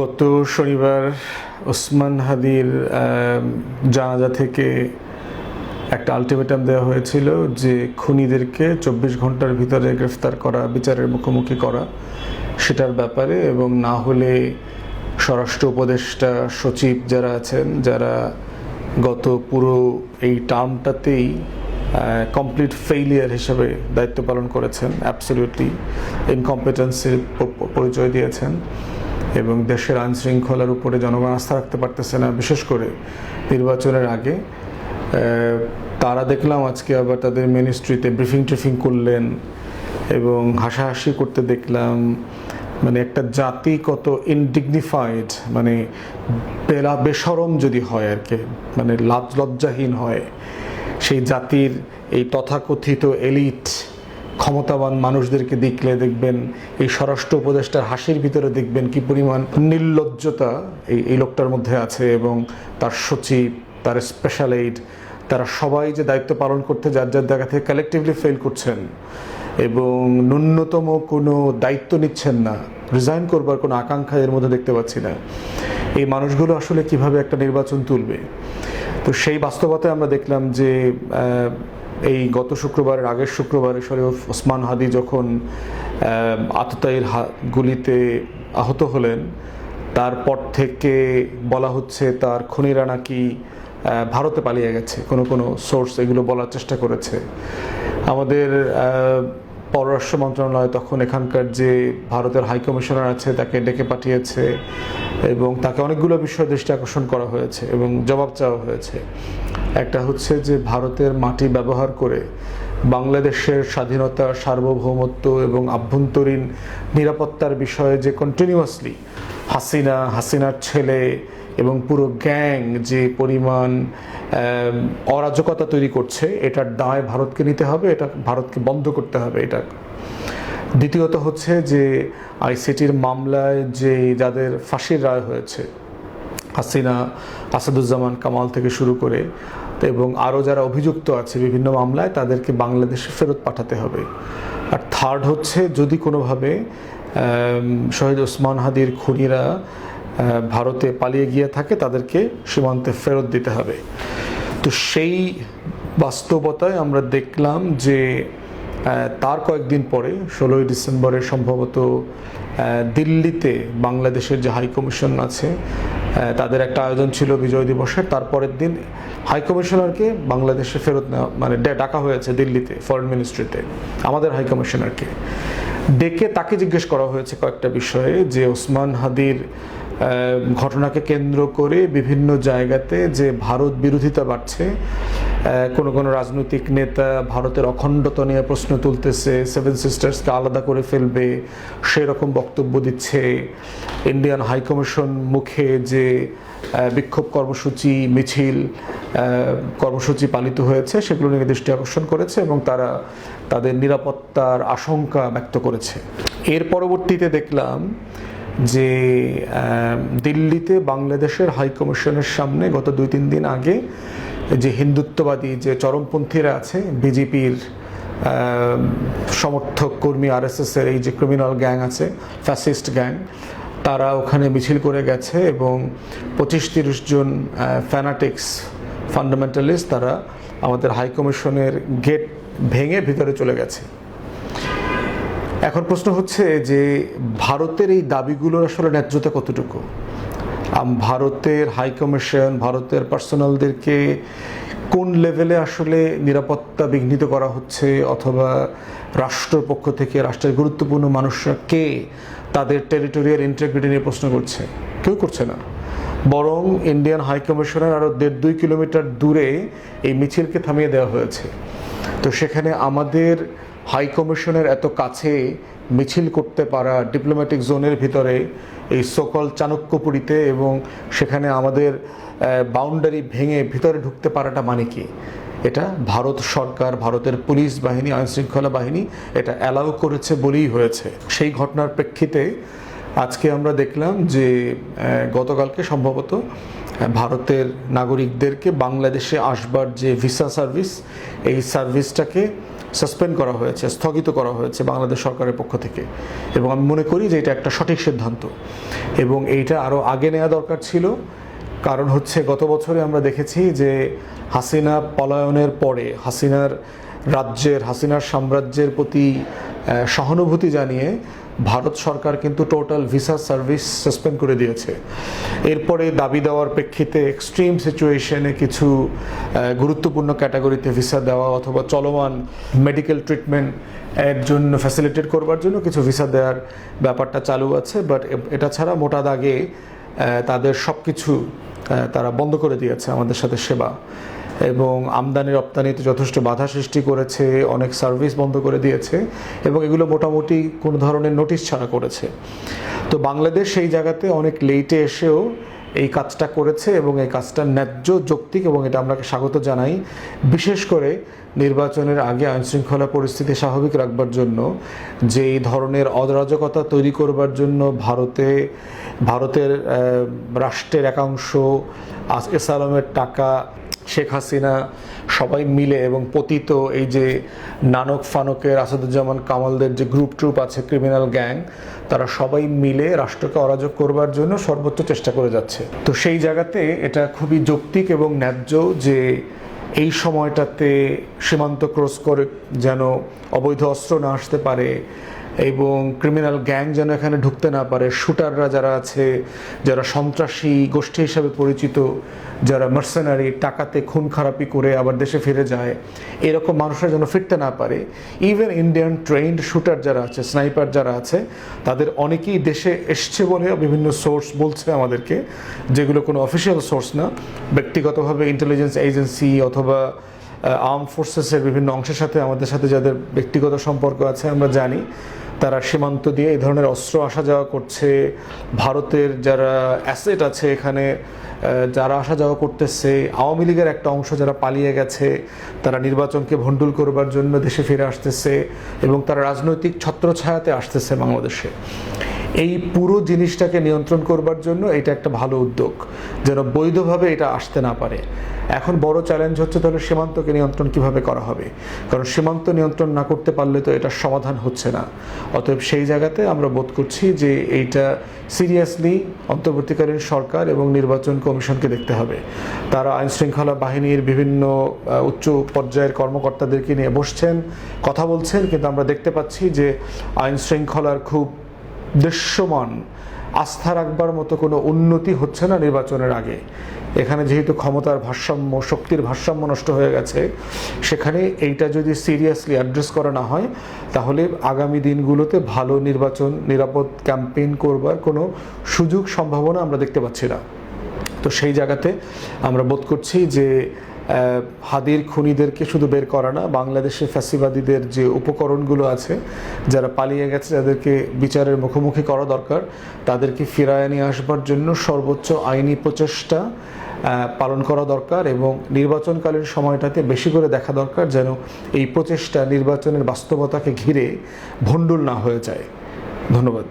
গত শনিবার ওসমান হাদির জানাজা থেকে একটা আলটিমেটাম দেওয়া হয়েছিল যে খুনিদেরকে চব্বিশ ঘণ্টার ভিতরে গ্রেফতার করা, বিচারের মুখোমুখি করা, সেটার ব্যাপারে এবং না হলে স্বরাষ্ট্র উপদেষ্টা সচিব যারা আছেন, যারা গত পুরো এই টার্মটাতেই কমপ্লিট ফেইলিয়ার হিসেবে দায়িত্ব পালন করেছেন অ্যাবসলিউটলি ইনকম্পিটেন্সির পরিচয় দিয়েছেন। এবং দেশের আইন শৃঙ্খলার উপরে জনগণ আস্থা রাখতে পারতেছে না। বিশেষ করে নির্বাচনের আগে তারা দেখলাম আজকে আবার তাদের মিনিস্ট্রিতে ব্রিফিং ট্রিফিং করলেন এবং হাসাহাসি করতে দেখলাম। মানে একটা জাতি কত ইনডিগনিফাইড মানে বেলা, বেসরম যদি হয় আর কি মানে লাজ লজ্জাহীন হয়, সেই জাতির এই তথাকথিত এলিট ক্ষমতাবান মানুষদেরকে দেখলে দেখবেন, এই স্বরাষ্ট্র উপদেষ্টার হাসির ভিতরে দেখবেন কি পরিমাণ নির্লজ্জতা এই এই লোকটার মধ্যে আছে এবং তার সচিব, তার স্পেশাল এইড তারা সবাই যে দায়িত্ব পালন করতে যার যার জায়গা থেকে কালেকটিভলি ফেল করছেন এবং ন্যূনতম কোনো দায়িত্ব নিচ্ছেন না রিজাইন করবার কোনো আকাঙ্ক্ষা এর মধ্যে দেখতে পাচ্ছি না। এই মানুষগুলো আসলে কীভাবে একটা নির্বাচন তুলবে? তো সেই বাস্তবতায় আমরা দেখলাম যে এই গত শুক্রবারের আগের শুক্রবারে শরীফ ওসমান হাদি যখন আততায়ীর গুলিতে আহত হলেন, তারপর থেকে বলা হচ্ছে তার খুনিরা নাকি ভারতে পালিয়ে গেছে, কোনো কোনো সোর্স এগুলো বলার চেষ্টা করেছে। আমাদের পররাষ্ট্র মন্ত্রণালয় তখন এখানকার যে ভারতের হাই কমিশনার আছে, তাকে ডেকে পাঠিয়েছে এবং তাকে অনেকগুলো বিষয় দৃষ্টি আকর্ষণ করা হয়েছে এবং জবাব চাওয়া হয়েছে। একটা হচ্ছে যে ভারতের মাটি ব্যবহার করে বাংলাদেশের স্বাধীনতা, সার্বভৌমত্ব এবং আভ্যন্তরীণ নিরাপত্তার বিষয়ে যে কন্টিনিউয়াসলি হাসিনা, হাসিনার ছেলে এবং পুরো গ্যাং যে পরিমাণ অরাজকতা তৈরি করছে, এটার দায় ভারতকে নিতে হবে, এটা ভারতকে বন্ধ করতে হবে এটা। দ্বিতীয়ত হচ্ছে যে আইসিটির মামলায় যে যাদের ফাঁসির রায় হয়েছে, হাসিনা, আসাদুজ্জামান কামাল থেকে শুরু করে এবং আরও যারা অভিযুক্ত আছে বিভিন্ন মামলায়, তাদেরকে বাংলাদেশে ফেরত পাঠাতে হবে। আর থার্ড হচ্ছে, যদি কোনোভাবে শহীদ ওসমান হাদির খুনিরা ভারতে পালিয়ে গিয়ে থাকে, তাদেরকে সীমান্তে ফেরত দিতে হবে। তো সেই বাস্তবতায় আমরা দেখলাম যে তার কয়েকদিন পরে, ষোলোই ডিসেম্বরে সম্ভবত দিল্লিতে বাংলাদেশের যে হাই কমিশন আছে তাদের একটা আয়োজন ছিল বিজয় দিবসের। তারপরের দিন হাইকমিশনারকে বাংলাদেশে ফেরত নেওয়া মানে ডাকা হয়েছে দিল্লিতে ফরেন মিনিস্ট্রিতে আমাদের হাইকমিশনারকে ডেকে তাকে জিজ্ঞেস করা হয়েছে কয়েকটা বিষয়ে যে ওসমান হাদির ঘটনাকে কেন্দ্র করে বিভিন্ন জায়গাতে যে ভারত বিরোধিতা বাড়ছে কোনো কোনো রাজনৈতিক নেতা ভারতের অখণ্ডতা নিয়ে প্রশ্ন তুলতেছে সেভেন সিস্টার্সকে আলাদা করে ফেলবে, সেরকম বক্তব্য দিচ্ছে ইন্ডিয়ান হাই কমিশন মুখে যে বিক্ষোভ কর্মসূচি, মিছিল কর্মসূচি পালিত হয়েছে, সেগুলো নিয়ে দৃষ্টি আকর্ষণ করেছে এবং তারা তাদের নিরাপত্তার আশঙ্কা ব্যক্ত করেছে। এর পরবর্তীতে দেখলাম যে দিল্লিতে বাংলাদেশের হাই কমিশনের সামনে গত দুই তিন দিন আগে যে হিন্দুত্ববাদী যে চরমপন্থীরা আছে, বিজেপির সমর্থক কর্মী আরএসএস এর এই যে ক্রিমিনাল গ্যাং আছে ফ্যাসিস্ট গ্যাং তারা ওখানে মিছিল করে গেছে এবং পঁচিশ তিরিশ জন ফ্যানাটিক্স ফান্ডামেন্টালিস্ট তারা আমাদের হাইকমিশনের গেট ভেঙে ভিতরে চলে গেছে। এখন প্রশ্ন হচ্ছে যে ভারতের এই দাবিগুলোর আসলে ন্যায্যতা কতটুকু? ভারতের হাই কমিশন ভারতের পার্সোনালদেরকে কোন লেভেলে আসলে নিরাপত্তা বিঘ্নিত করা হচ্ছে অথবা রাষ্ট্রের পক্ষ থেকে, রাষ্ট্রের গুরুত্বপূর্ণ মানুষরা কে তাদের টেরিটোরিয়াল ইন্টিগ্রিটি নিয়ে প্রশ্ন করছে? কেউ করছে না। বরং ইন্ডিয়ান হাই কমিশনের আরও দেড় দুই কিলোমিটার দূরে এই মিছিলকে থামিয়ে দেওয়া হয়েছে। তো সেখানে আমাদের হাই কমিশনের এত কাছে মিছিল করতে পারা ডিপ্লোম্যাটিক জোনের ভিতরে এই সকল চাণক্যপুরীতে এবং সেখানে আমাদের বাউন্ডারি ভেঙে ভিতরে ঢুকতে পারাটা মানে কি? এটা ভারত সরকার, ভারতের পুলিশ বাহিনী আইনশৃঙ্খলা বাহিনী এটা অ্যালাউ করেছে বলেই হয়েছে। সেই ঘটনার প্রেক্ষিতে আজকে আমরা দেখলাম যে গতকালকে সম্ভবত ভারতের নাগরিকদেরকে বাংলাদেশে আসবার যে ভিসা সার্ভিস এই সার্ভিসটাকে সাসপেন্ড করা হয়েছে, স্থগিত করা হয়েছে বাংলাদেশ সরকারের পক্ষ থেকে। এবং আমি মনে করি যে এটা একটা সঠিক সিদ্ধান্ত। এবং এইটা আরও আগে নেওয়া দরকার ছিল। কারণ হচ্ছে গত বছরে আমরা দেখেছি যে হাসিনা পলায়নের পরে হাসিনার রাজ্যের, হাসিনার সাম্রাজ্যের প্রতি সহানুভূতি জানিয়ে ভারত সরকার কিন্তু টোটাল ভিসা সার্ভিস সাসপেন্ড করে দিয়েছে। এরপরে দাবি দেওয়ার প্রেক্ষিতে এক্সট্রিম সিচুয়েশনে কিছু গুরুত্বপূর্ণ ক্যাটাগরিতে ভিসা দেওয়া অথবা চলমান মেডিকেল ট্রিটমেন্ট এর জন্য ফ্যাসিলিটেট করবার জন্য কিছু ভিসা দেওয়ার ব্যাপারটা চালু আছে বাট এটা ছাড়া মোটা দাগে তাদের সব কিছু তারা বন্ধ করে দিয়েছে আমাদের সাথে সেবা। এবং আমদানি রপ্তানিতে যথেষ্ট বাধা সৃষ্টি করেছে, অনেক সার্ভিস বন্ধ করে দিয়েছে এবং এগুলো মোটামুটি কোনো ধরনের নোটিশ ছাড়া করেছে। তো বাংলাদেশ সেই জায়গাতে অনেক লেটে এসেও এই কাজটা করেছে এবং এই কাজটা ন্যায্য যৌক্তিক এবং এটা আমরা স্বাগত জানাই। বিশেষ করে নির্বাচনের আগে আইনশৃঙ্খলা পরিস্থিতি স্বাভাবিক রাখবার জন্য যে এই ধরনের অরাজকতা তৈরি করবার জন্য ভারতে, ভারতের রাষ্ট্রের একাংশ আস- এস আলমের টাকা শেখ হাসিনা সবাই মিলে এবং পতিত এই যে নানক ফানকের আসাদুজ্জামান কামালদের যে গ্রুপ ট্রুপ আছে ক্রিমিনাল গ্যাং তারা সবাই মিলে রাষ্ট্রকে অরাজক করবার জন্য সর্বোচ্চ চেষ্টা করে যাচ্ছে। তো সেই জায়গাতে এটা খুবই যৌক্তিক এবং ন্যায্য যে এই সময়টাতে সীমান্ত ক্রস করে যেন অবৈধ অস্ত্র না আসতে পারে এবং ক্রিমিনাল গ্যাং যেন এখানে ঢুকতে না পারে শুটাররা যারা আছে, যারা সন্ত্রাসী গোষ্ঠী হিসাবে পরিচিত, যারা মার্সেনারি টাকাতে খুন খারাপি করে আবার দেশে ফিরে যায়, এরকম মানুষরা যেন ফিরতে না পারে। ইভেন ইন্ডিয়ান ট্রেন্ড শুটার যারা আছে স্নাইপার যারা আছে, তাদের অনেকেই দেশে এসছে বলে বিভিন্ন সোর্স বলছে আমাদেরকে, যেগুলো কোনো অফিসিয়াল সোর্স না। ব্যক্তিগতভাবে ইন্টেলিজেন্স এজেন্সি অথবা আর্ম ফোর্সেসের বিভিন্ন অংশের সাথে আমাদের সাথে যাদের ব্যক্তিগত সম্পর্ক আছে আমরা জানি। তারা সীমান্ত দিয়ে এই ধরনের অস্ত্র আসা যাওয়া করছে। ভারতের যারা অ্যাসেট আছে এখানে যারা আসা যাওয়া করতেছে, আওয়ামী লীগের একটা অংশ যারা পালিয়ে গেছে, তারা নির্বাচনকে ভণ্ডুল করবার জন্য দেশে ফিরে আসতেছে এবং তারা রাজনৈতিক ছত্রছায়াতে আসতেছে বাংলাদেশে। এই পুরো জিনিসটাকে নিয়ন্ত্রণ করবার জন্য এটা একটা ভালো উদ্যোগ, যেন বৈধভাবে এটা আসতে না পারে। এখন বড় চ্যালেঞ্জ হচ্ছে তাহলে সীমান্তকে নিয়ন্ত্রণ কীভাবে করা হবে? কারণ সীমান্ত নিয়ন্ত্রণ না করতে পারলে তো এটা সমাধান হচ্ছে না। অতএব সেই জায়গাতে আমরা বোধ করছি যে এইটা সিরিয়াসলি অন্তর্বর্তীকালীন সরকার এবং নির্বাচন কমিশনকে দেখতে হবে। তারা আইন শৃঙ্খলা বাহিনীর বিভিন্ন উচ্চ পর্যায়ের কর্মকর্তাদেরকে নিয়ে বসছেন, কথা বলছেন, কিন্তু আমরা দেখতে পাচ্ছি যে আইন শৃঙ্খলার খুব দৃশ্যমান, আস্থা রাখবার মতো কোনো উন্নতি হচ্ছে না নির্বাচনের আগে। এখানে যেহেতু ক্ষমতার ভারসাম্য, শক্তির ভারসাম্য নষ্ট হয়ে গেছে, সেখানে এইটা যদি সিরিয়াসলি অ্যাড্রেস করা না হয়, তাহলে আগামী দিনগুলোতে ভালো নির্বাচন, নিরাপদ ক্যাম্পেইন করবার কোনো সুযোগ, সম্ভাবনা আমরা দেখতে পাচ্ছি না। তো সেই জায়গাতে আমরা বোধ করছি যে হাদির খুনিদেরকে শুধু বের করা না বাংলাদেশে ফ্যাসিবাদীদের যে উপকরণগুলো আছে, যারা পালিয়ে গেছে যাদেরকে বিচারের মুখোমুখি করা দরকার। তাদেরকে ফিরায় নিয়ে আসবার জন্য সর্বোচ্চ আইনি প্রচেষ্টা পালন করা দরকার এবং নির্বাচনকালীন সময়টাতে বেশি করে দেখা দরকার যেন এই প্রচেষ্টা নির্বাচনের বাস্তবতাকে ঘিরে ভণ্ডুল না হয়ে যায়। ধন্যবাদ।